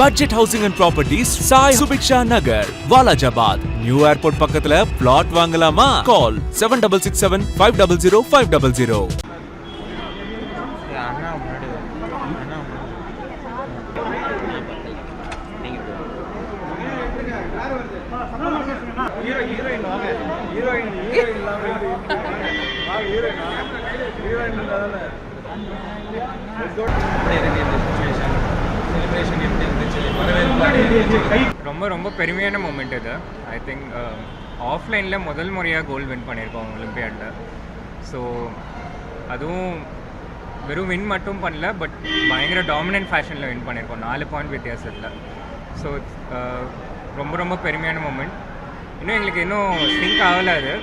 Budget housing and properties Sai Subiksha Nagar Walajabad new airport பக்கத்துல plot வாங்கலாமா call seven double six seven five double zero five double zero heroine heroine ரொம்ப ரொம்ப பெருமையான moment இது. I think ஆஃப்லைனில் முதல் முறையாக கோல்டு வின் பண்ணியிருக்கோம் ஒலிம்பியாடில் ஸோ அதுவும் வெறும் வின் மட்டும் பண்ணல பட் பயங்கர டாமினன்ட் ஃபேஷனில் வின் பண்ணியிருக்கோம். நாலு பாயிண்ட் வித்தியாசத்தில். ஸோ uh, ரொம்ப ரொம்ப பெருமையான மூமெண்ட் இன்னும் எங்களுக்கு இன்னும் சிங்க் ஆகலை அது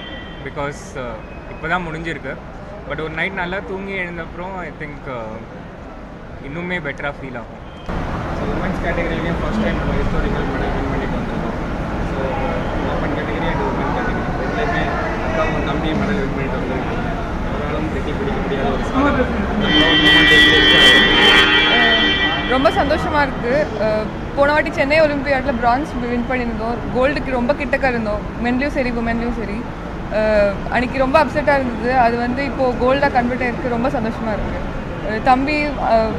பிகாஸ் uh, இப்போ தான் முடிஞ்சிருக்கு. பட் ஒரு நைட் நல்லா தூங்கி எழுந்தப்புறம் ஐ திங்க் uh, இன்னுமே பெட்டராக ஃபீல் ஆகும். உமன்ஸ் கேட்டகரியிலையும் ஃபர்ஸ்ட் டைம் நம்ம ஹிஸ்டாரிக்கல் மெடல் வின் பண்ணிட்டு வந்திருக்கோம். So open category and women category ரெண்டுலேயுமே அக்காவும் தம்பி மெடல் வின் பண்ணிட்டு வந்திருக்காங்க. அவராலும் கட்டி பிடிக்க முடியாத ஒரு சாதனை. இருக்கு ரொம்ப சந்தோஷமாக இருக்குது போன வாட்டி சென்னை ஒலிம்பியாடில் பிரான்ஸ் வின் பண்ணியிருந்தோம். கோல்டுக்கு ரொம்ப கிட்டக்க இருந்தோம். மென்லேயும் சரி உமன்லேயும் சரி. அன்னைக்கு ரொம்ப அப்செட்டாக இருந்தது. அது வந்து இப்போது கோல்டாக கன்வெர்ட் ஆயிருக்கு. ரொம்ப சந்தோஷமாக இருக்குது தம்பி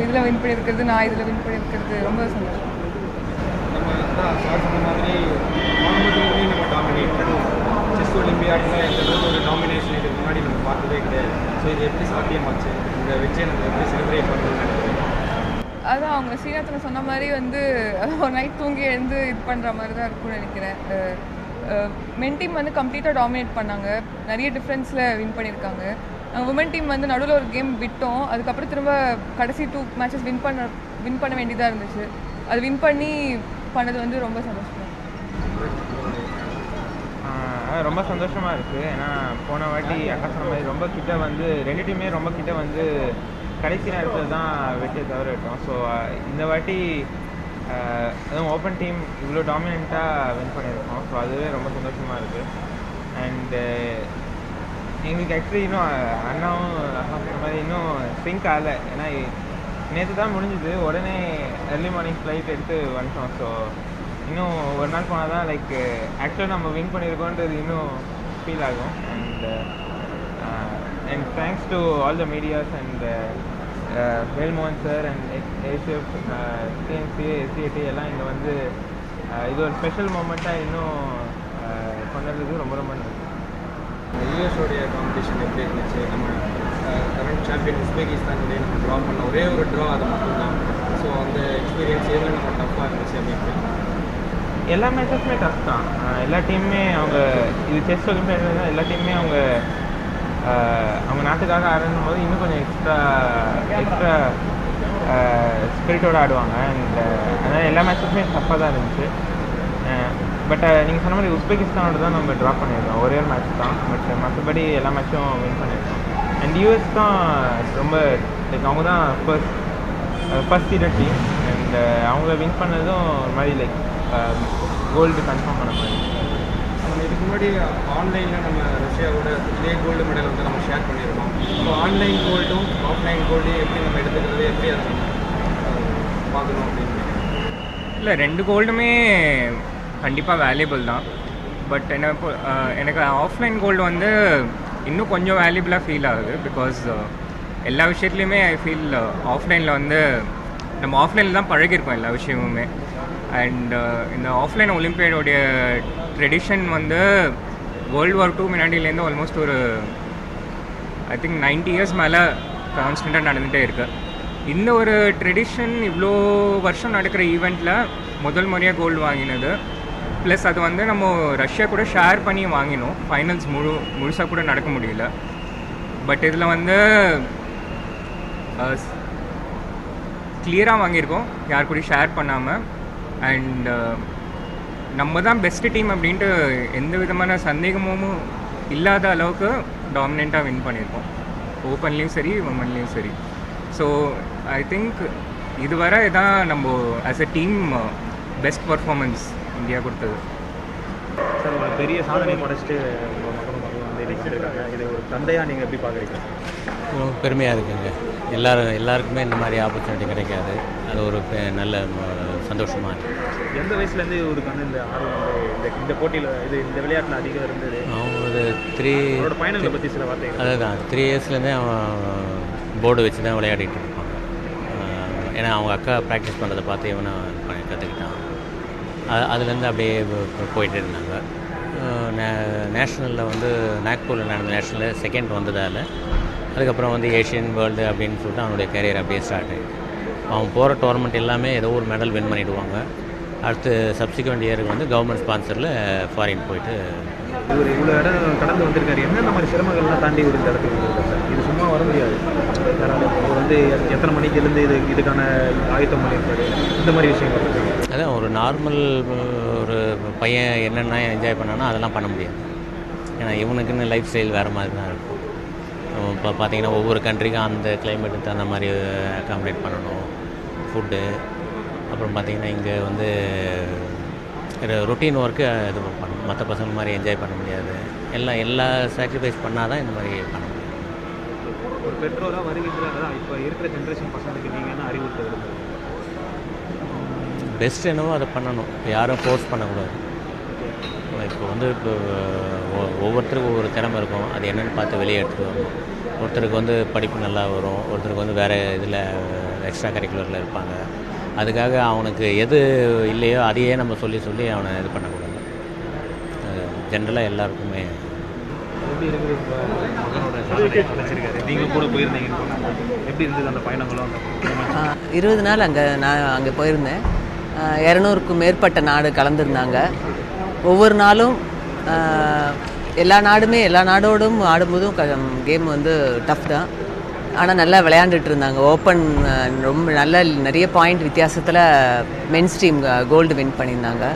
இதில் வின் பண்ணியிருக்கிறது நான் இதில் வின் பண்ணியிருக்கிறது ரொம்ப சந்தோஷம். செஸ் ஒலிம்பியாடில் எந்த அளவுக்கு ஒரு டாமினேஷன் இதுக்கு முன்னாடி நம்ம பார்த்ததே கிடையாது. ஸோ இது எப்படி சாத்தியமாச்சு? இந்த வெற்றியை நம்ம எப்படி செலிப்ரேட் பண்ணுறதுன்னு நினைக்கிறேன் அதான் அவங்க ஸ்ரீநாத்தனை சொன்ன மாதிரி வந்து ஒரு நைட் தூங்கி எழுந்து இது பண்ணுற மாதிரி தான் இருக்கும்னு நினைக்கிறேன். மென் டீம் வந்து கம்ப்ளீட்டாக டாமினேட் பண்ணாங்க. நிறைய டிஃப்ரென்ஸில் வின் பண்ணியிருக்காங்க. உமன் டீம் வந்து நடுவில் ஒரு கேம் விட்டோம். அதுக்கப்புறம் திரும்ப கடைசி டூ மேட்சஸ் வின் பண்ண வின் பண்ண வேண்டியதாக இருந்துச்சு. அது வின் பண்ணி பண்ணது வந்து ரொம்ப சந்தோஷம் ரொம்ப சந்தோஷமாக இருக்குது ஏன்னா போன வாட்டி அக்கா சொன்ன மாதிரி ரொம்ப கிட்ட வந்து ரெண்டு டீமே ரொம்ப கிட்ட வந்து கடைசி நேரத்தில் தான் வெற்றியை தவிர விட்டோம் ஸோ இந்த வாட்டி அதுவும் ஓப்பன் டீம் இவ்வளோ டாமினண்ட்டாக வின் பண்ணியிருக்கோம். ஸோ அதுவே ரொம்ப சந்தோஷமாக இருக்குது அண்டு எங்களுக்கு ஆக்சுவலி இன்னும் அண்ணாவும் அக்கா மாதிரி இன்னும் சிங்க் ஆகலை. ஏன்னா நேற்று தான் முடிஞ்சுது. உடனே எர்லி மார்னிங் ஃப்ளைட் எடுத்து வந்துட்டோம். ஸோ இன்னும் ஒரு நாள் போனால் தான் லைக் ஆக்சுவலாக நம்ம வின் பண்ணியிருக்கோன்றது இன்னும் ஃபீல் ஆகும். And and thanks to all the medias and Velmohan sir and ACF CNC SCID எல்லாம் இங்கே வந்து uh, இது ஒரு ஸ்பெஷல் மூமெண்ட்டாக இன்னும் uh, ரொம்ப ரொம்ப நன்றி யூஎஸோடைய காம்படிஷன் எப்படி இருந்துச்சு? நம்ம கரண்ட் சாம்பியன் உஸ்பெகிஸ்தானுடைய நம்ம ட்ரா பண்ண ஒரே ஒரு ட்ரா அது மட்டும்தான். ஸோ அந்த எக்ஸ்பீரியன்ஸ் எதில் நம்ம டஃப்பாக இருந்துச்சு அப்படின்னு. எல்லா மேட்சஸுமே டஃப் தான். எல்லா டீமுமே அவங்க இது செஸ் ஒலிம்பியாட் எல்லா டீமுமே அவங்க அவங்க நாட்டுக்காக ஆடணும் போது இன்னும் கொஞ்சம் எக்ஸ்ட்ரா எக்ஸ்ட்ரா ஸ்பிரிட்டோடு ஆடுவாங்க. அண்ட் அதனால் எல்லா மேட்சஸுமே டஃப்பாக தான் இருந்துச்சு. பட் நீங்கள் சொன்ன மாதிரி உஸ்பெகிஸ்தானோட தான் நம்ம ட்ராப் பண்ணியிருக்கோம். ஒரே ஒரு மேட்ச் தான். பட் மற்றபடி எல்லா மேட்சும் வின் பண்ணியிருக்கோம். அண்ட் யூஎஸ் தான் ரொம்ப லைக் அவங்க தான் first first seeded team and அவங்க வின் பண்ணதும் ஒரு மாதிரி லைக் கோல்டு கன்ஃபார்ம் பண்ண மாதிரி. நம்ம இதுக்கு முன்னாடி ஆன்லைனில் நம்ம ரஷ்யாவோட இதே கோல்டு மெடல் வந்து நம்ம ஷேர் பண்ணியிருக்கோம். ஸோ ஆன்லைன் கோல்டும் ஆஃப்லைன் கோல்டையும் எப்படி நம்ம எடுத்துக்கிறது எப்படி அதை அஹ், பார்க்கணும் அப்படின்னு. இல்லை ரெண்டு கோல்டுமே கண்டிப்பாக வேல்யூபிள் தான். பட் என்ன எனக்கு ஆஃப்லைன் கோல்டு வந்து இன்னும் கொஞ்சம் வேல்யூபிளாக ஃபீல் ஆகுது. பிகாஸ் எல்லா விஷயத்துலையுமே ஐ ஃபீல் ஆஃப்லைனில் வந்து நம்ம ஆஃப்லைனில் தான் பழகிருக்கோம் எல்லா விஷயமுமே. அண்ட் இந்த ஆஃப்லைன் ஒலிம்பியாடோடைய ட்ரெடிஷன் வந்து வேர்ல்டு வார் டூ முன்னாடியிலேருந்து ஆல்மோஸ்ட் ஒரு ஐ திங்க் 90 இயர்ஸ் மேலே கான்ஸ்டண்ட்டாக நடந்துகிட்டே இருக்குது இந்த ஒரு ட்ரெடிஷன் இவ்வளோ வருஷம் நடக்கிற ஈவெண்ட்டில் முதல் முறையாக கோல்டு வாங்கினது. ப்ளஸ் அது வந்து நம்ம ரஷ்யா கூட ஷேர் பண்ணி வாங்கினோம். ஃபைனல்ஸ் முழு முழுசாக கூட நடக்க முடியல. பட் இதில் வந்து கிளியராக வாங்கியிருக்கோம். யார் கூடயும் ஷேர் பண்ணாமல் அண்ட் நம்ம தான் பெஸ்ட்டு டீம் அப்படின்ட்டு எந்த விதமான சந்தேகமும் இல்லாத அளவுக்கு டாமினெண்ட்டாக வின் பண்ணியிருக்கோம். ஓப்பன்லேயும் சரி உமன்லேயும் சரி. ஸோ ஐ திங்க் இதுவரை இதான் நம்ம as a team best performance India கொடுத்தது. சார் ஒரு பெரிய சாதனை படைச்சிட்டு இன்னைக்கு வந்திருக்காங்க. இது ஒரு தந்தையாக நீங்கள் எப்படி பார்க்குறீங்க? ரொம்ப பெருமையாக இருக்குங்க. எல்லாரும் எல்லாருக்குமே இந்த மாதிரி ஆப்பர்ச்சுனிட்டி கிடைக்காது. அது ஒரு பெ- நல்ல ம- சந்தோஷமாக இருக்குது எந்த வயசுலேருந்து இவருக்கு வந்து இந்த ஆர்வம் இந்த இந்த போட்டியில் இது இந்த விளையாட்டில் அதிகம் இருந்தது? அவங்க ஒரு த்ரீ பயணங்களை பற்றி சில வார்த்தைகள். அதுதான். த்ரீ இயர்ஸ்லேருந்தே அவன் போர்டு வச்சு தான் விளையாடிட்டு இருப்பான். ஏன்னா அவங்க அக்கா ப்ராக்டிஸ் பண்ணுறதை பார்த்து இவனை கற்றுக்கிட்டான் அதுலேருந்து அப்படியே போயிட்டு இருந்தாங்க. நேஷ்னலில் வந்து நாக்பூரில் நடந்த நேஷ்னலில் செகண்ட் வந்ததால் அதுக்கப்புறம் வந்து ஏஷியன் வேர்ல்டு அப்படின்னு சொல்லிட்டு அவனுடைய கேரியர் அப்படியே ஸ்டார்ட் ஆகிடுச்சு அவன் போகிற டோர்னமெண்ட் எல்லாமே ஏதோ ஒரு மெடல் வின் பண்ணிவிடுவாங்க அடுத்து சப்சிக்வெண்ட் இயருக்கு வந்து கவர்மெண்ட் ஸ்பான்சரில் ஃபாரின் போயிட்டு இவர் இவ்வளோ இடம் கடந்து வந்திருக்காரு. என்னென்ன மாதிரி சிரமங்கள்லாம் தாண்டி இந்த இடத்துக்கு இது சும்மா வர முடியாது. வந்து எத்தனை மணிக்கு எழுந்து இது இதுக்கான ஆயத்தம் பண்ணியிருப்பாரு இந்த மாதிரி விஷயங்கள் அதான் ஒரு நார்மல் ஒரு பையன் என்னென்ன என்ஜாய் பண்ணானோ அதெல்லாம் பண்ண முடியாது. ஏன்னா இவனுக்குன்னு லைஃப் ஸ்டைல் வேறு மாதிரி தான் இருக்கும். இப்போ பார்த்தீங்கன்னா ஒவ்வொரு கண்ட்ரிக்கும் அந்த கிளைமேட்டுக்கு தகுந்த மாதிரி அக்காமடேட் பண்ணணும். ஃபுட்டு அப்புறம் பார்த்தீங்கன்னா இங்கே வந்து ரொட்டீன் ஒர்க்கு இது பண்ணணும். மற்ற பசங்க மாதிரி என்ஜாய் பண்ண முடியாது. எல்லாம் எல்லா சாக்ரிஃபைஸ் பண்ணால் தான் இந்த மாதிரி பண்ண முடியும். ஒரு பெற்றோராக வருகின்ற அதான் இப்போ இருக்கிற ஜென்ரேஷன் பசங்களுக்கு நீங்கள் என்ன அறிவுறுத்த விரும்புகிறீங்க பெஸ்ட் என்னவோ அதை பண்ணணும். யாரும் ஃபோர்ஸ் பண்ணக்கூடாது. இப்போ வந்து இப்போ ஒவ்வொருத்தருக்கும் ஒவ்வொரு திறமை இருக்கும். அது என்னென்னு பார்த்து வெளியே எடுத்துட்டு வரணும். ஒருத்தருக்கு வந்து படிப்பு நல்லா வரும். ஒருத்தருக்கு வந்து வேறு இதில் எக்ஸ்ட்ரா கரிக்குலரில் இருப்பாங்க. அதுக்காக அவனுக்கு எது இல்லையோ அதையே நம்ம சொல்லி சொல்லி அவனை இது பண்ணக்கூடாது. ஜென்ரலாக எல்லாருக்குமே எப்படி இருக்குது இப்போ மகனோட சாதனை வச்சிருக்காரு நீங்களும் கூட போயிருந்தீங்கன்னு சொன்னாங்க. எப்படி இருந்தது அந்த பயணங்களும்? இருபது நாள் அங்கே நான் அங்கே போயிருந்தேன். இரநூறுக்கும் மேற்பட்ட நாடு கலந்துருந்தாங்க. ஒவ்வொரு நாளும் எல்லா நாடுமே எல்லா நாடோடும் ஆடும்போதும் கேம் வந்து டஃப் தான். ஆனால் நல்லா விளையாண்டுட்டு இருந்தாங்க. ஓப்பன் ரொம்ப நல்ல நிறைய பாயிண்ட் வித்தியாசத்தில் மென்ஸ் டீம் கோல்டு வின் பண்ணியிருந்தாங்க.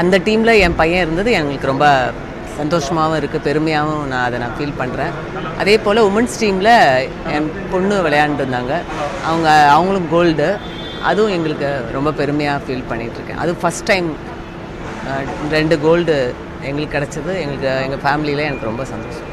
அந்த டீமில் என் பையன் இருந்தது எங்களுக்கு ரொம்ப சந்தோஷமாகவும் இருக்குது பெருமையாகவும் நான் அதை நான் ஃபீல் பண்ணுறேன் அதே போல் உமன்ஸ் டீமில் என் பொண்ணு விளையாண்டுருந்தாங்க அவங்க அவங்களும் கோல்டு அதுவும் எங்களுக்கு ரொம்ப பெருமையாக ஃபீல் பண்ணிகிட்ருக்கேன் அது ஃபஸ்ட் டைம் ரெண்டு கோல்டு எங்களுக்கு கிடச்சது. எங்களுக்கு எங்கள் ஃபேமிலியில் எனக்கு ரொம்ப சந்தோஷம்.